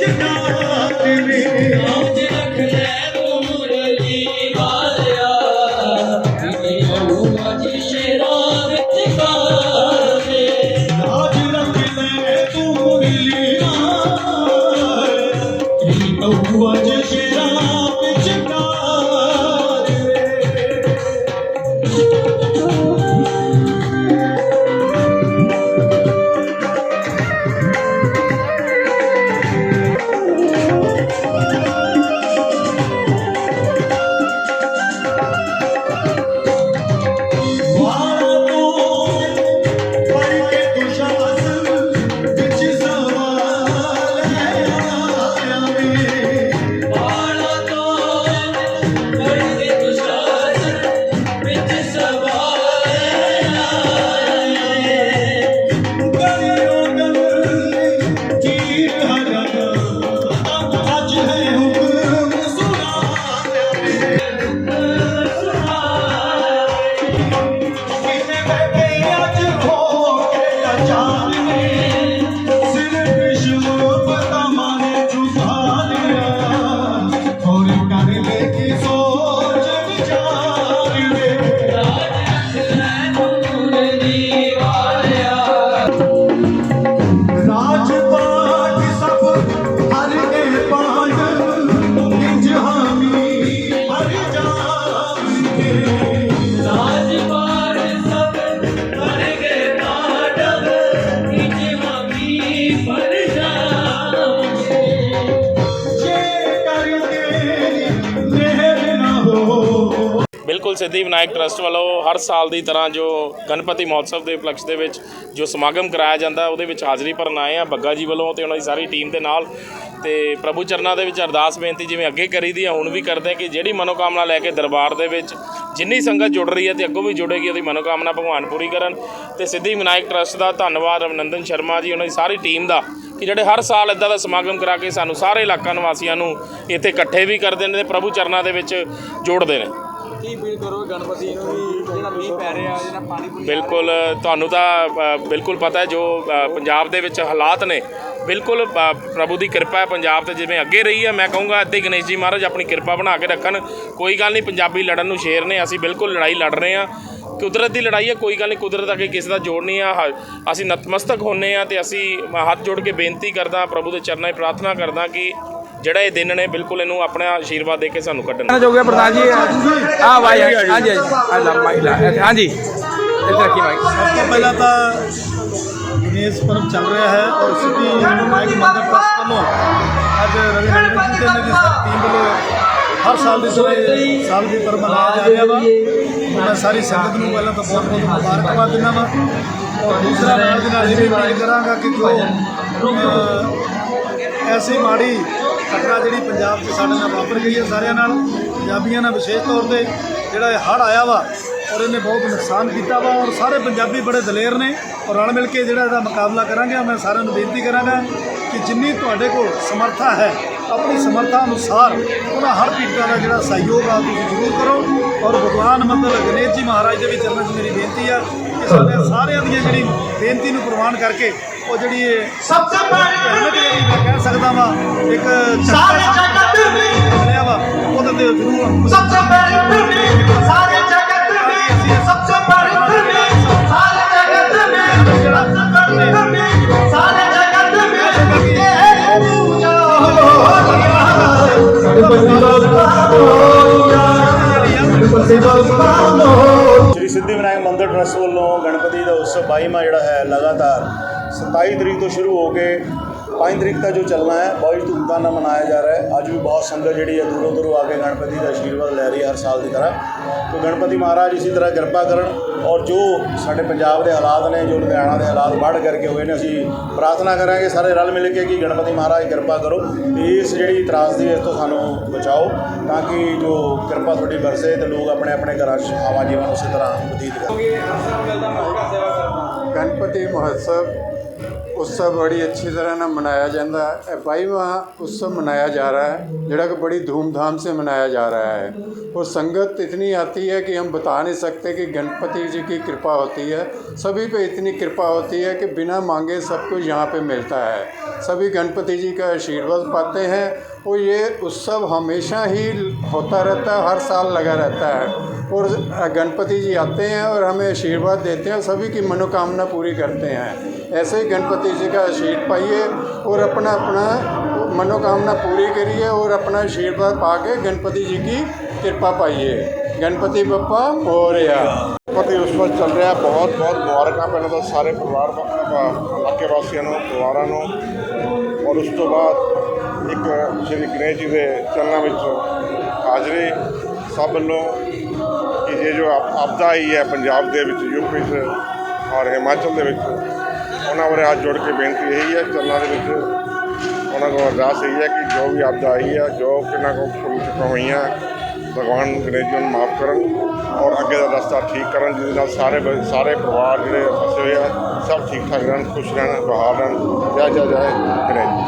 ਜਗਾਤ ਰੱਖ ਤੂੰ ਮੁਰਲੀ ਵਾਲਿਆ ਕਿਤੇ ਆਉ ਅੱਜ ਸ਼ੇਰਾਂ ਵਿੱਚ ਕਾਵੇ ਰਾਜ ਰੱਖ ਲੈ ਤੂੰ ਬਿਲਕੁਲ ਸਿੱਧੀ ਵਿਨਾਇਕ ਟਰਸਟ ਵੱਲੋਂ ਹਰ ਸਾਲ ਦੀ ਤਰ੍ਹਾਂ ਜੋ ਗਣਪਤੀ ਮਹੋਤਸਵ ਦੇ ਉਪਲਕਸ਼ ਦੇ ਵਿੱਚ ਜੋ ਸਮਾਗਮ ਕਰਾਇਆ ਜਾਂਦਾ, ਉਹਦੇ ਵਿੱਚ ਹਾਜ਼ਰੀ ਭਰਨ ਆਏ ਆ ਬੱਗਾ ਜੀ ਵੱਲੋਂ ਤੇ ਉਹਨਾਂ ਦੀ ਸਾਰੀ ਟੀਮ ਦੇ ਨਾਲ। ਤੇ ਪ੍ਰਭੂ ਚਰਨਾਂ ਦੇ ਵਿੱਚ ਅਰਦਾਸ ਬੇਨਤੀ ਜਿਵੇਂ ਅੱਗੇ ਕਰੀ ਦੀ ਆ, ਹੁਣ ਵੀ ਕਰਦੇ ਆ ਕਿ ਜਿਹੜੀ ਮਨੋਕਾਮਨਾ ਲੈ ਕੇ ਦਰਬਾਰ ਦੇ ਵਿੱਚ ਜਿੰਨੀ ਸੰਗਤ ਜੁੜ ਰਹੀ ਹੈ ਤੇ ਅੱਗੋਂ ਵੀ ਜੁੜੇਗੀ, ਉਹਦੀ ਮਨੋਕਾਮਨਾ ਭਗਵਾਨ ਪੂਰੀ ਕਰਨ। ਤੇ ਸਿੱਧੀ ਵਿਨਾਇਕ ਟਰਸਟ ਦਾ ਧੰਨਵਾਦ ਅਭਿਨੰਦਨ ਸ਼ਰਮਾ ਜੀ, ਉਹਨਾਂ ਦੀ ਸਾਰੀ ਟੀਮ ਦਾ ਕਿ ਜਿਹੜੇ ਹਰ ਸਾਲ ਇਦਾਂ ਦਾ ਸਮਾਗਮ ਕਰਾ ਕੇ ਸਾਨੂੰ ਸਾਰੇ ਇਲਾਕਾ ਨਿਵਾਸੀਆਂ ਨੂੰ ਇੱਥੇ ਇਕੱਠੇ ਵੀ ਕਰਦੇ ਨੇ ਤੇ ਪ੍ਰਭੂ ਚਰਨਾਂ ਦੇ ਵਿੱਚ ਜੋੜਦੇ ਨੇ। ਕੀ ਅਪੀਲ ਕਰੋ ਗਣਪਤੀ ਨੂੰ ਵੀ ਜਿਹੜਾ ਮੀਂਹ ਪੈ ਰਿਹਾ ਜਿਹੜਾ ਪਾਣੀ ਪੂਣੀ ਬਿਲਕੁਲ ਤੁਹਾਨੂੰ ਤਾਂ ਅ, ਬਿਲਕੁਲ ਪਤਾ ਹੈ ਜੋ ਅ, ਪੰਜਾਬ ਦੇ ਵਿੱਚ ਹਾਲਾਤ ਨੇ ਬਿਲਕੁਲ ਅ, ਪ੍ਰਭੂ ਦੀ ਕਿਰਪਾ ਹੈ ਪੰਜਾਬ ਤੇ ਜਿਵੇਂ ਅੱਗੇ ਰਹੀ ਹੈ ਮੈਂ ਕਹੂੰਗਾ ਇੱਥੇ ਗਣੇਸ਼ ਜੀ ਮਹਾਰਾਜ ਆਪਣੀ ਕਿਰਪਾ ਬਣਾ ਕੇ ਰੱਖਣ। ਕੋਈ ਗੱਲ ਨਹੀਂ ਪੰਜਾਬੀ ਲੜਨ ਨੂੰ ਸ਼ੇਰ ਨੇ ਅਸੀਂ ਬਿਲਕੁਲ ਲੜਾਈ ਲੜ ਰਹੇ ਹਾਂ। ਕੁਦਰਤ ਦੀ ਲੜਾਈ ਹੈ ਕੋਈ ਗੱਲ ਨਹੀਂ ਕੁਦਰਤ ਅੱਗੇ ਕਿਸੇ ਦਾ ਜੋੜ ਨਹੀਂ ਆ। ਹ- ਅਸੀਂ ਨਤਮਸਤਕ ਹੁੰਨੇ ਆ ਤੇ ਅਸੀਂ ਹੱਥ ਜੋੜ ਕੇ ਬੇਨਤੀ ਕਰਦਾ ਪ੍ਰਭੂ ਦੇ ਚਰਨਾਂ 'ਚ ਪ੍ਰਾਰਥਨਾ ਕਰਦਾ ਕਿ ਜਿਹੜਾ ਇਹ ਦਿਨ ਨੇ ਬਿਲਕੁਲ ਇਹਨੂੰ ਆਪਣਾ ਆਸ਼ੀਰਵਾਦ ਦੇ ਕੇ ਸਾਨੂੰ ਕੱਢਣ ਚਾਹੋਗੇ ਪ੍ਰਧਾਨ ਜੀ ਹਾਂ ਭਾਈ ਹਾਂਜੀ ਹਾਂਜੀ। ਅੱਲਾ ਮਾਈਲਾ ਹਾਂਜੀ। ਇੱਥੇ ਰੱਖੀ ਮਾਈਕ ਸਭ ਤੋਂ ਪਹਿਲਾਂ ਤਾਂ ਗਣੇਸ਼ ਪਰਬ ਚੱਲ ਰਿਹਾ ਹੈ ਔਰ ਸਿੱਧੀ ਵਿਨਾਇਕ ਮੰਦਰ ਟਰਸਟ ਵੱਲੋਂ ਅੱਜ ਰਵੀ ਰੰਜਨ ਜੀ ਤੇ ਮੇਰੀ ਸਾਰੀ ਟੀਮ ਵੱਲੋਂ ਹਰ ਸਾਲ ਦੀ ਤਰ੍ਹਾਂ ਸਾਲ ਦੀ ਪਰਬ ਮਨਾਇਆ ਜਾ ਰਿਹਾ ਵਾ। ਮੈਂ ਸਾਰੀ ਸੰਗਤ ਨੂੰ ਪਹਿਲਾਂ ਤਾਂ ਬਹੁਤ ਬਹੁਤ ਮੁਬਾਰਕਬਾਦ ਦਿੰਦਾ ਵਾ। ਔਰ ਦੂਸਰਾ ਨਾਲ ਦੀ ਨਾਲ ਇਹ ਵੀ ਅਪੀਲ ਕਰਾਂਗਾ ਕਿ ਜੋ ਐਸੀ ਮਾੜੀ ਘਟਨਾ ਜਿਹੜੀ ਪੰਜਾਬ 'ਚ ਸਾਡੇ ਨਾਲ ਵਾਪਰ ਗਈ ਹੈ ਸਾਰਿਆਂ ਨਾਲ, ਪੰਜਾਬੀਆਂ ਨਾਲ ਵਿਸ਼ੇਸ਼ ਤੌਰ ਤੇ ਜਿਹੜਾ ਇਹ ਹੜ੍ਹ ਆਇਆ ਵਾ ਔਰ ਇਹਨੇ ਬਹੁਤ ਨੁਕਸਾਨ ਕੀਤਾ ਵਾ ਔਰ ਸਾਰੇ ਪੰਜਾਬੀ ਬੜੇ ਦਲੇਰ ਨੇ ਔਰ ਰਲ ਮਿਲ ਕੇ ਜਿਹੜਾ ਇਹਦਾ ਮੁਕਾਬਲਾ ਕਰਾਂਗੇ, ਮੈਂ ਸਾਰਿਆਂ ਨੂੰ ਬੇਨਤੀ ਕਰਾਂਗਾ ਕਿ ਜਿੰਨੀ ਤੁਹਾਡੇ ਕੋਲ ਸਮਰੱਥਾ ਹੈ, ਆਪਣੀ ਸਮਰੱਥਾ ਅਨੁਸਾਰ ਉਹਨਾਂ ਹਰ ਪੀੜਤਾਂ ਦਾ ਜਿਹੜਾ ਸਹਿਯੋਗ ਆ ਤੁਸੀਂ ਜ਼ਰੂਰ ਕਰੋ ਔਰ ਭਗਵਾਨ ਮਤਲਬ ਗਣੇਸ਼ ਜੀ ਮਹਾਰਾਜ ਦੇ ਵੀ ਚਰਨਾਂ 'ਚ ਮੇਰੀ ਬੇਨਤੀ ਆ ਕਿ ਸਾਡੇ ਸਾਰਿਆਂ ਦੀਆਂ ਜਿਹੜੀ ਬੇਨਤੀ ਨੂੰ ਪ੍ਰਵਾਨ ਕਰਕੇ ਉਹ ਜਿਹੜੀ ਸਭ ਤੋਂ ਬੜੀ ਮੈਂ ਕਹਿ ਸਕਦਾ ਵਾ ਇੱਕ ਸਾਰੇ ਜਗਤ ਵਿੱਚ ਬਣਿਆ ਵਾ ਉਹਦੇ ਤੇ ਜ਼ਰੂਰ ਸਭ ਤੋਂ ਬੜੀ ਫਿਲਮ ਸਾਰੇ ਜਗਤ ਵਿੱਚ ਸਭ ਤੋਂ ਬੜੀ ਫਿਲਮ ਸਾਰੇ ਜਗਤ ਵਿੱਚ ਸਾਰੇ ਜਗਤ ਵਿੱਚ ਇਹ ਪੂਜਾ ਹੋ ਸਾਡੇ ਬਸਤੀ ਸਿੱਧੀ ਵਿਨਾਇਕ ਮੰਦਿਰ ਟਰਸਟ ਵੱਲੋਂ ਗਣਪਤੀ ਦਾ ਉਸ 22ਵਾਂ ਜਿਹੜਾ ਹੈ ਲਗਾਤਾਰ 27 ਤਰੀਕ ਤੋਂ ਸ਼ੁਰੂ ਹੋ ਕੇ 5 ਤਰੀਕ ਤੱਕ ਜੋ ਚੱਲਣਾ ਹੈ ਬਹੁਤ ਧੂਮਧਾਮ ਨਾਲ ਮਨਾਇਆ ਜਾ ਰਿਹਾ ਹੈ। ਅੱਜ ਵੀ ਬਹੁਤ ਸੰਗਤ ਜਿਹੜੀ ਹੈ ਦੂਰੋਂ ਦੂਰੋਂ ਆ ਕੇ ਗਣਪਤੀ ਦਾ ਆਸ਼ੀਰਵਾਦ ਲੈ ਰਹੀ ਹੈ ਹਰ ਸਾਲ ਦੀ ਤਰ੍ਹਾਂ। ਤੋ ਗਣਪਤੀ ਮਹਾਰਾਜ ਇਸੇ ਤਰ੍ਹਾਂ ਕਿਰਪਾ ਕਰਨ ਔਰ ਜੋ ਸਾਡੇ ਪੰਜਾਬ ਦੇ ਹਾਲਾਤ ਨੇ, ਜੋ ਲੁਧਿਆਣਾ ਦੇ ਹਾਲਾਤ ਵੱਧ ਕਰਕੇ ਹੋਏ ਨੇ, ਅਸੀਂ ਪ੍ਰਾਰਥਨਾ ਕਰਾਂਗੇ ਸਾਰੇ ਰਲ ਮਿਲ ਕੇ ਕਿ ਗਣਪਤੀ ਮਹਾਰਾਜ ਕਿਰਪਾ ਕਰੋ। ਇਸ ਜਿਹੜੀ ਤਰਾਸਦੀ ਹੈ, ਇਸ ਤੋਂ ਸਾਨੂੰ ਬਚਾਓ ਤਾਂ ਕਿ ਜੋ ਕਿਰਪਾ ਤੁਹਾਡੀ ਵਰਸੇ ਤੇ ਲੋਕ ਆਪਣੇ ਆਪਣੇ ਘਰਾਂ 'ਚ ਆਵਾ ਜੀਵਨ ਉਸੇ ਤਰ੍ਹਾਂ ਬਤੀਤ ਕਰਨ। ਗਣਪਤੀ ਮਹੋਤਸਵ ਉਤਸਵ ਬੜੀ ਅੱਛੀ ਤਰ੍ਹਾਂ ਨਾਲ ਮਨਾਇਆ ਜਾਂਦਾ ਹੈ ਇਹ ਬਾਈਵਾਂ ਉਤਸਵ ਮਨਾਇਆ जा रहा है ਜਿਹੜਾ कि बड़ी धूमधाम से मनाया जा रहा है और संगत इतनी आती है कि हम बता नहीं सकते कि गणपति जी की कृपा होती है सभी पे इतनी कृपा होती है कि बिना मांगे सब कुछ यहाँ पे मिलता है सभी गणपति जी का आशीर्वाद पाते हैं और ये उत्सव हमेशा ही होता रहता है हर साल लगा रहता है और गणपति जी आते हैं और हमें आशीर्वाद देते हैं सभी की मनोकामना पूरी करते हैं। ऐसे ही गणपति जी का आशीर्वाद पाइए और अपना अपना मनोकामना पूरी करिए और अपना आशीर्वाद पा के गणपति जी की कृपा पाइए। गणपति बप्पा, मौर्या। गणपति उत्सव चल रहा है बहुत बहुत मुबारक पहले तो सारे परिवार इलाके वासियों परिवारों और उस तो बाद एक श्री गणेश जी के चरणों तो में हाजरी, सब लोग ਇਹ ਜੋ ਆਪਦਾ ਆਈ ਹੈ ਪੰਜਾਬ ਦੇ ਵਿੱਚ, ਯੂਪੀ 'ਚ ਔਰ ਹਿਮਾਚਲ ਦੇ ਵਿੱਚ। ਉਹਨਾਂ ਬਾਰੇ ਹੱਥ ਜੋੜ ਕੇ ਬੇਨਤੀ ਇਹੀ ਹੈ, ਚਰਨਾਂ ਦੇ ਵਿੱਚ ਉਹਨਾਂ ਕੋਲ ਅਰਦਾਸ ਇਹੀ ਹੈ ਕਿ ਜੋ ਵੀ ਆਪਦਾ ਆਈ ਹੈ, ਜੋ ਕਿਨਾਂ ਕੋਲ ਭੁੱਲ ਚੁੱਕਾ ਹੋਈਆਂ, ਭਗਵਾਨ ਗਣੇਸ਼ ਜੀ ਨੂੰ ਮਾਫ ਕਰਨ ਔਰ ਅੱਗੇ ਦਾ ਰਸਤਾ ਠੀਕ ਕਰਨ, ਜਿਹਦੇ ਨਾਲ ਸਾਰੇ ਸਾਰੇ ਪਰਿਵਾਰ ਜਿਹੜੇ ਫਸੇ ਹੋਏ ਆ, ਸਭ ਠੀਕ ਠਾਕ ਰਹਿਣ, ਖੁਸ਼ ਰਹਿਣ, ਬਹਾਲ ਰਹਿਣ। ਜੈ ਜੈ ਜੈ, ਗਣੇਸ਼ ਜੀ।